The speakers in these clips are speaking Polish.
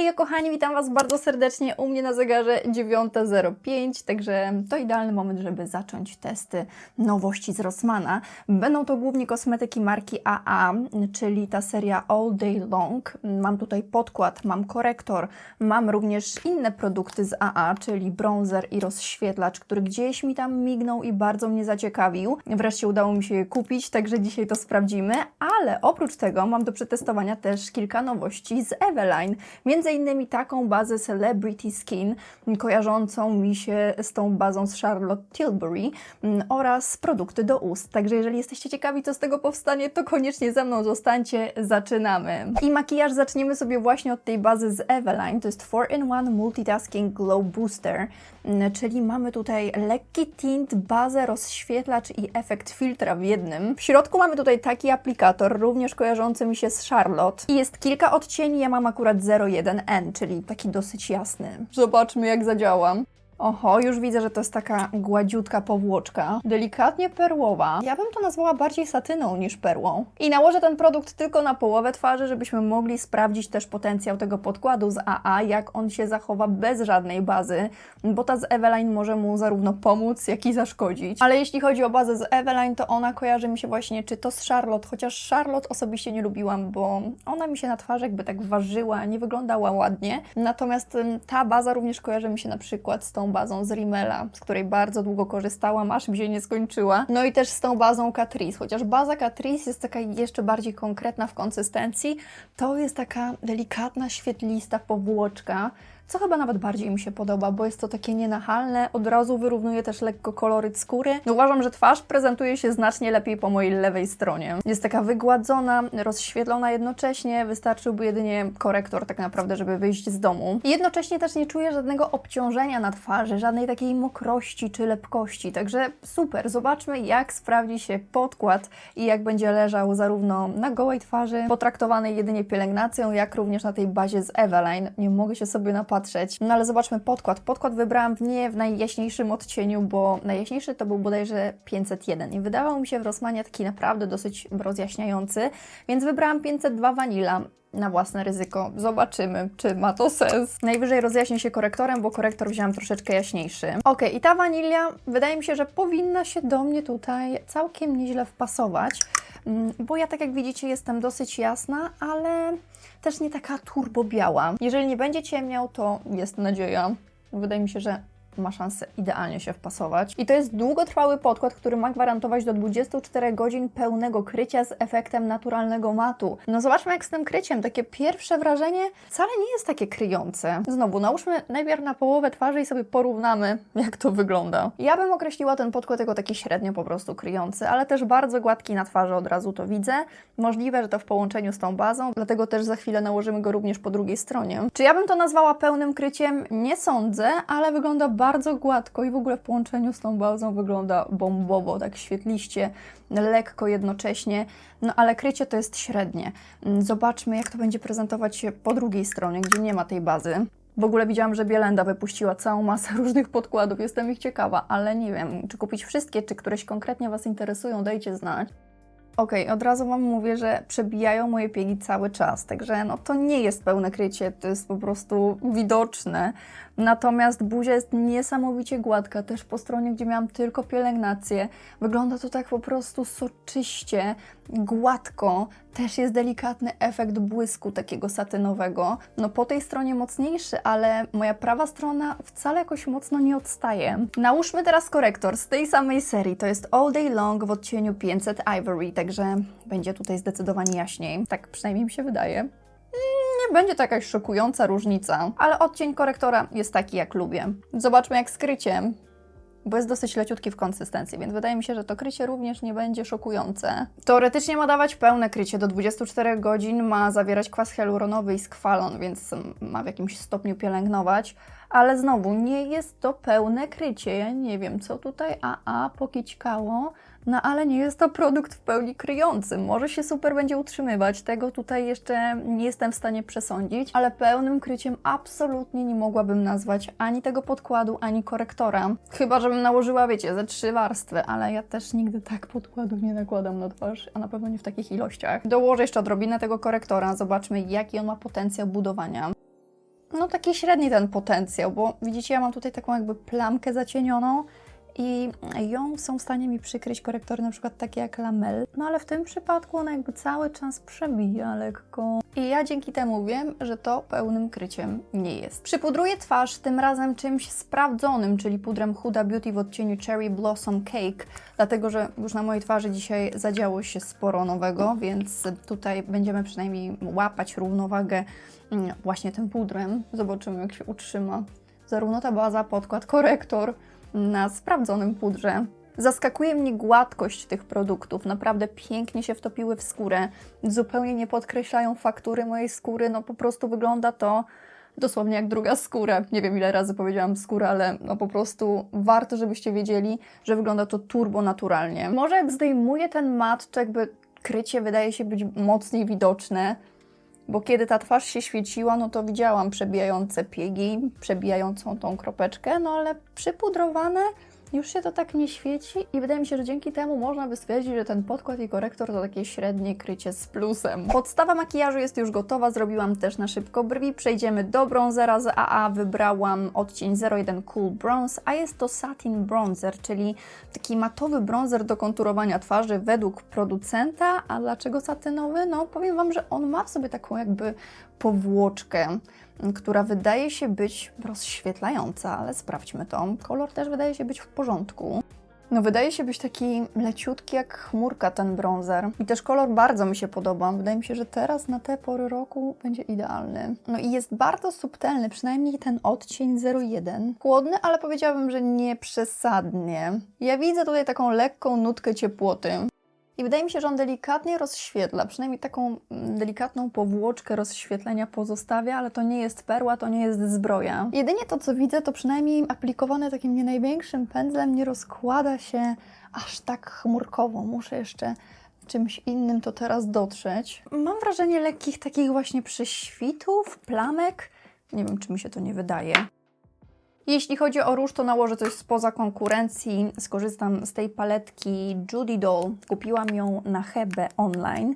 Hej kochani, witam Was bardzo serdecznie u mnie na zegarze 9.05, także to idealny moment, żeby zacząć testy nowości z Rossmana. Będą to głównie kosmetyki marki AA, czyli ta seria All Day Long. Mam tutaj podkład, mam korektor, mam również inne produkty z AA, czyli bronzer i rozświetlacz, który gdzieś mi tam mignął i bardzo mnie zaciekawił. Wreszcie udało mi się je kupić, także dzisiaj to sprawdzimy, ale oprócz tego mam do przetestowania też kilka nowości z Eveline. Między innymi taką bazę Celebrity Skin, kojarzącą mi się z tą bazą z Charlotte Tilbury oraz produkty do ust. Także jeżeli jesteście ciekawi, co z tego powstanie, to koniecznie ze mną zostańcie. Zaczynamy. I makijaż zaczniemy sobie właśnie od tej bazy z Eveline. To jest 4-in-1 Multitasking Glow Booster, czyli mamy tutaj lekki tint, bazę, rozświetlacz i efekt filtra w jednym. W środku mamy tutaj taki aplikator, również kojarzący mi się z Charlotte. I jest kilka odcieni, ja mam akurat 01N, czyli taki dosyć jasny. Zobaczmy jak zadziałam. Oho, już widzę, że to jest taka gładziutka powłoczka, delikatnie perłowa. Ja bym to nazwała bardziej satyną niż perłą. I nałożę ten produkt tylko na połowę twarzy, żebyśmy mogli sprawdzić też potencjał tego podkładu z AA, jak on się zachowa bez żadnej bazy, bo ta z Eveline może mu zarówno pomóc, jak i zaszkodzić. Ale jeśli chodzi o bazę z Eveline, to ona kojarzy mi się właśnie czy to z Charlotte, chociaż Charlotte osobiście nie lubiłam, bo ona mi się na twarzy jakby tak ważyła, nie wyglądała ładnie. Natomiast ta baza również kojarzy mi się na przykład z tą bazą z Rimmela, z której bardzo długo korzystałam, aż mi się nie skończyła. No i też z tą bazą Catrice, chociaż baza Catrice jest taka jeszcze bardziej konkretna w konsystencji, to jest taka delikatna, świetlista powłoczka, co chyba nawet bardziej mi się podoba, bo jest to takie nienachalne, od razu wyrównuje też lekko koloryt skóry. No uważam, że twarz prezentuje się znacznie lepiej po mojej lewej stronie. Jest taka wygładzona, rozświetlona jednocześnie, wystarczyłby jedynie korektor tak naprawdę, żeby wyjść z domu. I jednocześnie też nie czuję żadnego obciążenia na twarzy, żadnej takiej mokrości czy lepkości, także super. Zobaczmy jak sprawdzi się podkład i jak będzie leżał zarówno na gołej twarzy, potraktowanej jedynie pielęgnacją, jak również na tej bazie z Eveline. Nie mogę się sobie napatrzeć. No ale zobaczmy podkład. Podkład wybrałam w nie w najjaśniejszym odcieniu, bo najjaśniejszy to był bodajże 501 i wydawał mi się w Rossmanie taki naprawdę dosyć rozjaśniający, więc wybrałam 502 Vanilla na własne ryzyko. Zobaczymy, czy ma to sens. Najwyżej rozjaśnię się korektorem, bo korektor wziąłam troszeczkę jaśniejszy. Ok, i ta wanilia wydaje mi się, że powinna się do mnie tutaj całkiem nieźle wpasować, bo ja tak jak widzicie jestem dosyć jasna, ale też nie taka turbo biała. Jeżeli nie będzie ciemniał, to jest nadzieja. Wydaje mi się, że ma szansę idealnie się wpasować. I to jest długotrwały podkład, który ma gwarantować do 24 godzin pełnego krycia z efektem naturalnego matu. No zobaczmy jak z tym kryciem. Takie pierwsze wrażenie wcale nie jest takie kryjące. Znowu, nałóżmy najpierw na połowę twarzy i sobie porównamy, jak to wygląda. Ja bym określiła ten podkład jako taki średnio po prostu kryjący, ale też bardzo gładki na twarzy, od razu to widzę. Możliwe, że to w połączeniu z tą bazą, dlatego też za chwilę nałożymy go również po drugiej stronie. Czy ja bym to nazwała pełnym kryciem? Nie sądzę, ale wygląda bardzo gładko i w ogóle w połączeniu z tą bazą wygląda bombowo, tak świetliście, lekko jednocześnie, no ale krycie to jest średnie. Zobaczmy, jak to będzie prezentować się po drugiej stronie, gdzie nie ma tej bazy. W ogóle widziałam, że Bielenda wypuściła całą masę różnych podkładów, jestem ich ciekawa, ale nie wiem, czy kupić wszystkie, czy któreś konkretnie Was interesują, dajcie znać. Okej, od razu Wam mówię, że przebijają moje piegi cały czas, także no to nie jest pełne krycie, to jest po prostu widoczne. Natomiast buzia jest niesamowicie gładka, też po stronie, gdzie miałam tylko pielęgnację. Wygląda to tak po prostu soczyście, gładko. Też jest delikatny efekt błysku takiego satynowego. No po tej stronie mocniejszy, ale moja prawa strona wcale jakoś mocno nie odstaje. Nałóżmy teraz korektor z tej samej serii. To jest All Day Long w odcieniu 500 Ivory, także będzie tutaj zdecydowanie jaśniej. Tak przynajmniej mi się wydaje. Będzie to jakaś szokująca różnica, ale odcień korektora jest taki, jak lubię. Zobaczmy, jak z kryciem, bo jest dosyć leciutki w konsystencji, więc wydaje mi się, że to krycie również nie będzie szokujące. Teoretycznie ma dawać pełne krycie do 24 godzin, ma zawierać kwas hialuronowy i skwalon, więc ma w jakimś stopniu pielęgnować. Ale znowu, nie jest to pełne krycie. Ja nie wiem, co tutaj AA pokićkało, no ale nie jest to produkt w pełni kryjący. Może się super będzie utrzymywać, tego tutaj jeszcze nie jestem w stanie przesądzić, ale pełnym kryciem absolutnie nie mogłabym nazwać ani tego podkładu, ani korektora. Chyba, żebym nałożyła, wiecie, ze trzy warstwy, ale ja też nigdy tak podkładów nie nakładam na twarz, a na pewno nie w takich ilościach. Dołożę jeszcze odrobinę tego korektora, zobaczmy jaki on ma potencjał budowania. no taki średni ten potencjał, bo widzicie, ja mam tutaj taką jakby plamkę zacienioną i ją są w stanie mi przykryć korektory na przykład takie jak lamel, no ale w tym przypadku ona jakby cały czas przebija lekko. I ja dzięki temu wiem, że to pełnym kryciem nie jest. Przypudruję twarz tym razem czymś sprawdzonym, czyli pudrem Huda Beauty w odcieniu Cherry Blossom Cake, dlatego że już na mojej twarzy dzisiaj zadziało się sporo nowego, więc tutaj będziemy przynajmniej łapać równowagę mm, właśnie tym pudrem. Zobaczymy jak się utrzyma. Zarówno ta baza, podkład, korektor na sprawdzonym pudrze. Zaskakuje mnie gładkość tych produktów, naprawdę pięknie się wtopiły w skórę, zupełnie nie podkreślają faktury mojej skóry, no po prostu wygląda to dosłownie jak druga skóra. Nie wiem ile razy powiedziałam skóra, ale no po prostu warto, żebyście wiedzieli, że wygląda to turbo naturalnie. Może jak zdejmuję ten mat, to jakby krycie wydaje się być mocniej widoczne, bo kiedy ta twarz się świeciła, no to widziałam przebijające piegi, przebijającą tą kropeczkę, no ale przypudrowane już się to tak nie świeci i wydaje mi się, że dzięki temu można by stwierdzić, że ten podkład i korektor to takie średnie krycie z plusem. Podstawa makijażu jest już gotowa, zrobiłam też na szybko brwi. Przejdziemy do bronzera z AA. Wybrałam odcień 01 Cool Bronze, a jest to satin bronzer, czyli taki matowy bronzer do konturowania twarzy według producenta. A dlaczego satynowy? No powiem Wam, że on ma w sobie taką jakby powłoczkę która wydaje się być rozświetlająca, ale sprawdźmy to. Kolor też wydaje się być w porządku. No wydaje się być taki leciutki jak chmurka ten bronzer. I też kolor bardzo mi się podoba. Wydaje mi się, że teraz na te pory roku będzie idealny. No i jest bardzo subtelny, przynajmniej ten odcień 01. Chłodny, ale powiedziałabym, że nie przesadnie. Ja widzę tutaj taką lekką nutkę ciepłoty. I wydaje mi się, że on delikatnie rozświetla, przynajmniej taką mm, delikatną powłoczkę rozświetlenia pozostawia, ale to nie jest perła, to nie jest zbroja. Jedynie to, co widzę, to przynajmniej aplikowane takim nie największym pędzlem nie rozkłada się aż tak chmurkowo. Muszę jeszcze czymś innym to teraz dotrzeć. Mam wrażenie lekkich takich właśnie prześwitów, plamek. Nie wiem, czy mi się to nie wydaje. Jeśli chodzi o róż, to nałożę coś spoza konkurencji. Skorzystam z tej paletki Judy Doll. Kupiłam ją na Hebe online.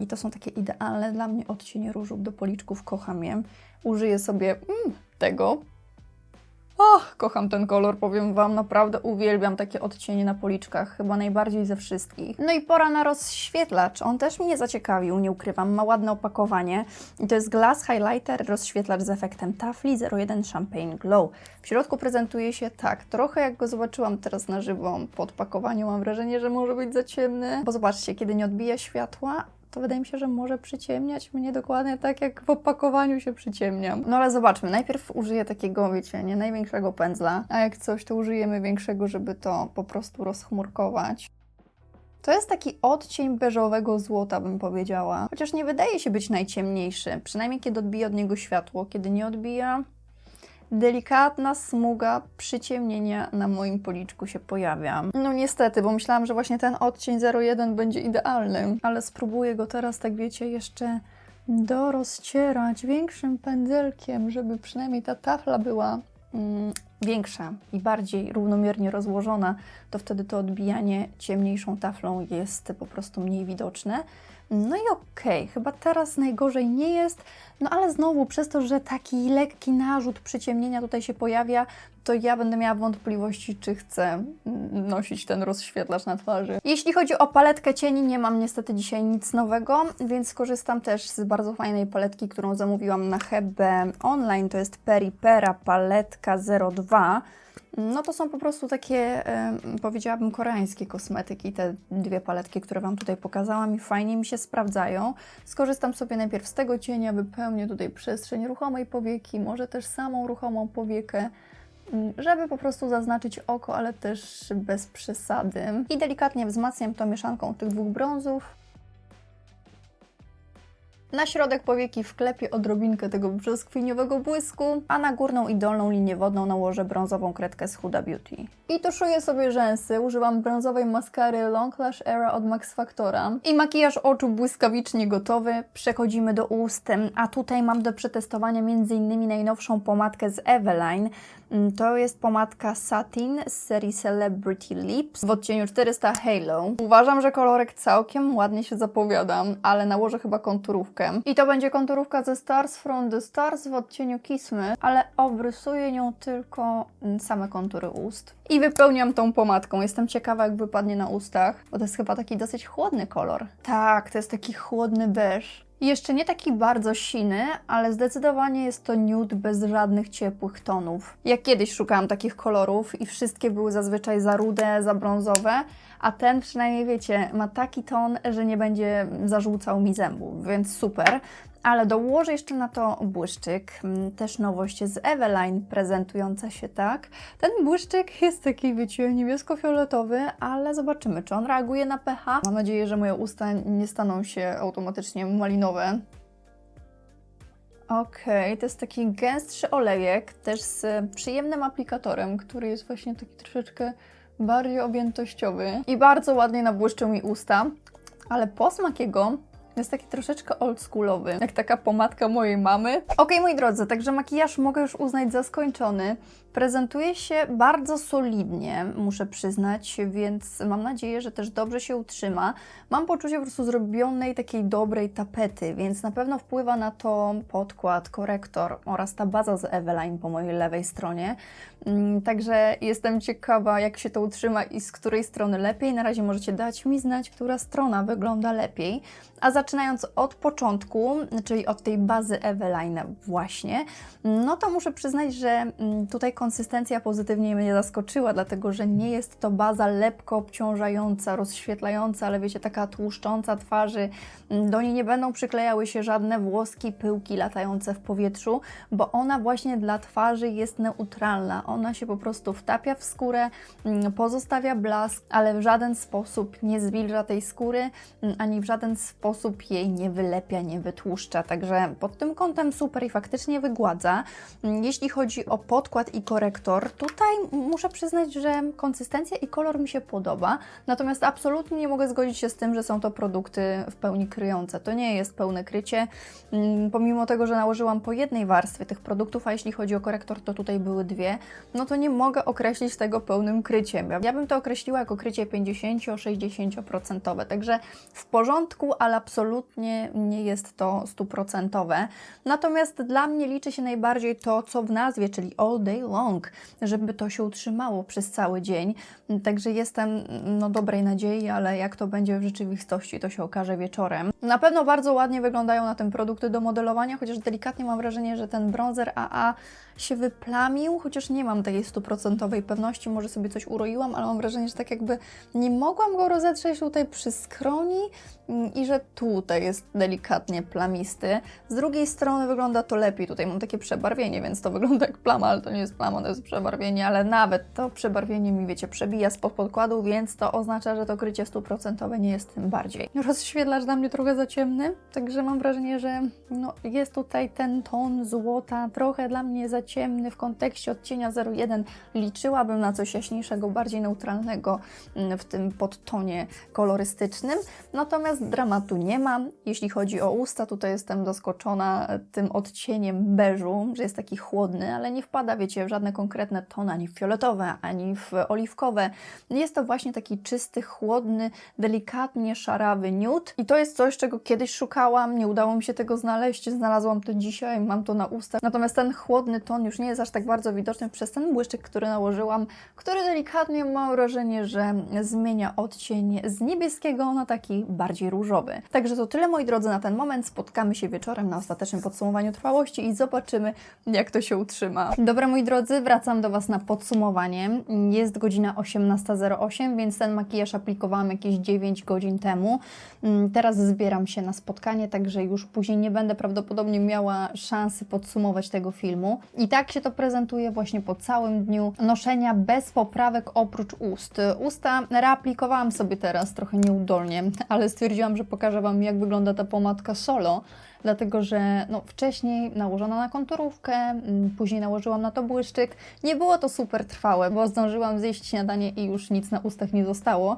I to są takie idealne dla mnie odcienie różów do policzków. Kocham je. Użyję sobie mm, tego Och, kocham ten kolor, powiem Wam, naprawdę uwielbiam takie odcienie na policzkach, chyba najbardziej ze wszystkich. No i pora na rozświetlacz, on też mnie zaciekawił, nie ukrywam, ma ładne opakowanie i to jest Glass Highlighter, rozświetlacz z efektem tafli 01 Champagne Glow. W środku prezentuje się tak, trochę jak go zobaczyłam teraz na żywo po odpakowaniu, mam wrażenie, że może być za ciemny, bo zobaczcie, kiedy nie odbija światła, to wydaje mi się, że może przyciemniać mnie dokładnie tak, jak w opakowaniu się przyciemniam. No ale zobaczmy, najpierw użyję takiego, wiecie, nie największego pędzla, a jak coś, to użyjemy większego, żeby to po prostu rozchmurkować. To jest taki odcień beżowego złota, bym powiedziała. Chociaż nie wydaje się być najciemniejszy, przynajmniej kiedy odbija od niego światło. Kiedy nie odbija, delikatna smuga przyciemnienia na moim policzku się pojawia. No niestety, bo myślałam, że właśnie ten odcień 01 będzie idealny, ale spróbuję go teraz, tak wiecie, jeszcze dorozcierać większym pędzelkiem, żeby przynajmniej ta tafla była mm, większa i bardziej równomiernie rozłożona, to wtedy to odbijanie ciemniejszą taflą jest po prostu mniej widoczne. No i okej, okay, chyba teraz najgorzej nie jest, no ale znowu przez to, że taki lekki narzut przyciemnienia tutaj się pojawia, to ja będę miała wątpliwości, czy chcę nosić ten rozświetlacz na twarzy. Jeśli chodzi o paletkę cieni, nie mam niestety dzisiaj nic nowego, więc skorzystam też z bardzo fajnej paletki, którą zamówiłam na Hebe online. To jest Peripera paletka 02. No to są po prostu takie, powiedziałabym, koreańskie kosmetyki, te dwie paletki, które Wam tutaj pokazałam i fajnie mi się sprawdzają. Skorzystam sobie najpierw z tego cienia, wypełnię tutaj przestrzeń ruchomej powieki, może też samą ruchomą powiekę, mm, żeby po prostu zaznaczyć oko, ale też bez przesady. I delikatnie wzmacniam to mieszanką tych dwóch brązów. Na środek powieki wklepię odrobinkę tego brzoskwiniowego błysku, a na górną i dolną linię wodną nałożę brązową kredkę z Huda Beauty. I tuszuję sobie rzęsy. Używam brązowej maskary Long Lash Era od Max Factora. I makijaż oczu błyskawicznie gotowy. Przechodzimy do ust, a tutaj mam do przetestowania m.in. najnowszą pomadkę z Eveline. Mm, To jest pomadka Satin z serii Celebrity Lips w odcieniu 400 Halo. Uważam, że kolorek całkiem ładnie się zapowiada, ale nałożę chyba konturówkę. I to będzie konturówka ze Stars from the Stars w odcieniu Kismy, ale obrysuję nią tylko mm, same kontury ust. I wypełniam tą pomadką. Jestem ciekawa, jak wypadnie na ustach, bo to jest chyba taki dosyć chłodny kolor. Tak, to jest taki chłodny beż. Jeszcze nie taki bardzo siny, ale zdecydowanie jest to nude bez żadnych ciepłych tonów. Ja kiedyś szukałam takich kolorów i wszystkie były zazwyczaj za rude, za brązowe, a ten przynajmniej wiecie, ma taki ton, że nie będzie zarzucał mi zębów, więc super. Ale dołożę jeszcze na to błyszczyk, mm, też nowość z Eveline prezentująca się tak. Ten błyszczyk jest taki, wiecie, niebiesko-fioletowy, ale zobaczymy, czy on reaguje na pH. Mam nadzieję, że moje usta nie staną się automatycznie malinowe. Okej, to jest taki gęstszy olejek, też z przyjemnym aplikatorem, który jest właśnie taki troszeczkę bardziej objętościowy i bardzo ładnie nabłyszczył mi usta, ale posmak jego jest taki troszeczkę oldschoolowy, jak taka pomadka mojej mamy. Okej, moi drodzy, także makijaż mogę już uznać za skończony. Prezentuje się bardzo solidnie, muszę przyznać, więc mam nadzieję, że też dobrze się utrzyma. Mam poczucie po prostu zrobionej takiej dobrej tapety, więc na pewno wpływa na to podkład, korektor oraz ta baza z Eveline po mojej lewej stronie. Mm, Także jestem ciekawa, jak się to utrzyma i z której strony lepiej. Na razie możecie dać mi znać, która strona wygląda lepiej. A zaczynając od początku, czyli od tej bazy Eveline właśnie, no to muszę przyznać, że mm, tutaj konsystencja pozytywnie mnie zaskoczyła, dlatego że nie jest to baza lepko obciążająca, rozświetlająca, ale wiecie, taka tłuszcząca twarzy. Mm, Do niej nie będą przyklejały się żadne włoski, pyłki latające w powietrzu, bo ona właśnie dla twarzy jest neutralna. Ona się po prostu wtapia w skórę, mm, pozostawia blask, ale w żaden sposób nie zwilża tej skóry, mm, ani w żaden sposób jej nie wylepia, nie wytłuszcza. Także pod tym kątem super i faktycznie wygładza. Mm, Jeśli chodzi o podkład i korektor, tutaj muszę przyznać, że konsystencja i kolor mi się podoba, natomiast absolutnie nie mogę zgodzić się z tym, że są to produkty w pełni kryjące. To nie jest pełne krycie, pomimo tego, że nałożyłam po jednej warstwie tych produktów, a jeśli chodzi o korektor, to tutaj były dwie, no to nie mogę określić tego pełnym kryciem. Ja- bym to określiła jako krycie 50-60%, także w porządku, ale absolutnie nie jest to stuprocentowe. Natomiast dla mnie liczy się najbardziej to, co w nazwie, czyli all day long, żeby to się utrzymało przez cały dzień. Także jestem no, dobrej nadziei, ale jak to będzie w rzeczywistości, to się okaże wieczorem. Na pewno bardzo ładnie wyglądają na tym produkty do modelowania, chociaż delikatnie mam wrażenie, że ten bronzer AA się wyplamił, chociaż nie mam takiej stuprocentowej pewności, może sobie coś uroiłam, ale mam wrażenie, że tak jakby nie mogłam go rozetrzeć tutaj przy skroni mm, i że tutaj jest delikatnie plamisty. Z drugiej strony wygląda to lepiej, tutaj mam takie przebarwienie, więc to wygląda jak plama, ale to nie jest plama, to jest przebarwienie, ale nawet to przebarwienie mi, wiecie, przebija spod podkładu, więc to oznacza, że to krycie stuprocentowe nie jest tym bardziej. Rozświetlacz dla mnie trochę za ciemny, także mam wrażenie, że no, jest tutaj ten ton złota trochę dla mnie za ciemny w kontekście odcienia 01. Liczyłabym na coś jaśniejszego, bardziej neutralnego mm, w tym podtonie kolorystycznym. Natomiast dramatu nie mam. Jeśli chodzi o usta, tutaj jestem zaskoczona tym odcieniem beżu, że jest taki chłodny, ale nie wpada, wiecie, w żadne konkretne tony, ani w fioletowe, ani w oliwkowe. Jest to właśnie taki czysty, chłodny, delikatnie szarawy nude i to jest coś, czego kiedyś szukałam, nie udało mi się tego znaleźć, znalazłam to dzisiaj, mam to na ustach. Natomiast ten chłodny ton już nie jest aż tak bardzo widoczny przez ten błyszczyk, który nałożyłam, który delikatnie mam wrażenie, że zmienia odcień z niebieskiego na taki bardziej różowy. Także to tyle moi drodzy na ten moment. Spotkamy się wieczorem na ostatecznym podsumowaniu trwałości i zobaczymy, jak to się utrzyma. Dobra moi drodzy, wracam do Was na podsumowanie. Jest godzina 18.08, więc ten makijaż aplikowałam jakieś 9 godzin temu. Mm, Teraz zbieram się na spotkanie, także już później nie będę prawdopodobnie miała szansy podsumować tego filmu. Tak się to prezentuje właśnie po całym dniu noszenia bez poprawek oprócz ust. Usta reaplikowałam sobie teraz trochę nieudolnie, ale stwierdziłam, że pokażę Wam, jak wygląda ta pomadka solo, dlatego że no, wcześniej nałożona na konturówkę, mm, później nałożyłam na to błyszczyk. Nie było to super trwałe, bo zdążyłam zjeść śniadanie i już nic na ustach nie zostało,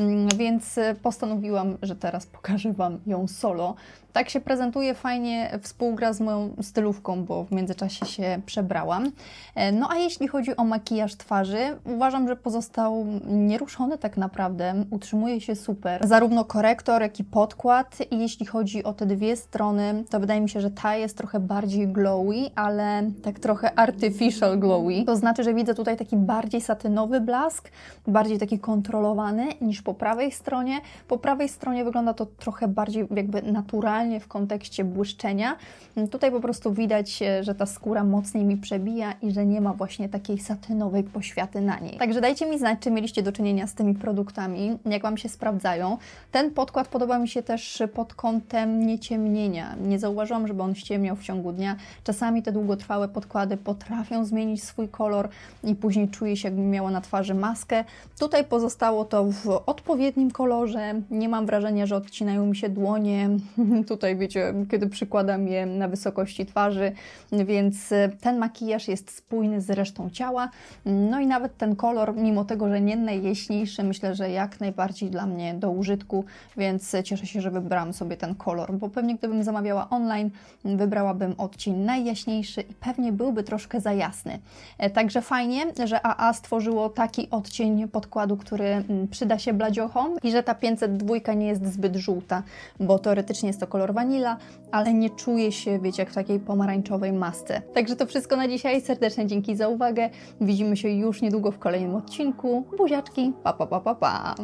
Mm, więc e, postanowiłam, że teraz pokażę Wam ją solo. Tak się prezentuje fajnie, współgra z moją stylówką, bo w międzyczasie się przebrałam. E, No a jeśli chodzi o makijaż twarzy, uważam, że pozostał nieruszony tak naprawdę. Utrzymuje się super. Zarówno korektor, jak i podkład. I jeśli chodzi o te dwie strony, to wydaje mi się, że ta jest trochę bardziej glowy, ale tak trochę artificial glowy. To znaczy, że widzę tutaj taki bardziej satynowy blask, bardziej taki kontrolowany niż po prawej stronie. Po prawej stronie wygląda to trochę bardziej jakby naturalnie w kontekście błyszczenia. Tutaj po prostu widać, e, że ta skóra mocniej mi przebija i że nie ma właśnie takiej satynowej poświaty na niej. Także dajcie mi znać, czy mieliście do czynienia z tymi produktami, jak Wam się sprawdzają. Ten podkład podoba mi się też pod kątem nieciemnienia. Nie zauważyłam, żeby on ściemniał w ciągu dnia. Czasami te długotrwałe podkłady potrafią zmienić swój kolor i później czuję się, jakbym miała na twarzy maskę. Tutaj pozostało to w odpowiednim kolorze. Nie mam wrażenia, że odcinają mi się dłonie. Tutaj wiecie, kiedy przykładam je na wysokości twarzy, więc e, ten makijaż jest spójny z resztą ciała. No i nawet ten kolor, mimo tego, że nie najjaśniejszy, myślę, że jak najbardziej dla mnie do użytku, więc cieszę się, że wybrałam sobie ten kolor, bo pewnie gdybym zamawiała online, wybrałabym odcień najjaśniejszy i pewnie byłby troszkę za jasny. E, Także fajnie, że AA stworzyło taki odcień podkładu, który przyda się bladziochom i że ta 502 nie jest zbyt żółta, bo teoretycznie jest to kolor wanila, ale nie czuje się, wiecie, jak w takiej pomarańczowej masce. Także to wszystko na dzisiaj. Serdeczne dzięki za uwagę. Widzimy się już niedługo w kolejnym odcinku. Buziaczki, pa pa pa pa pa.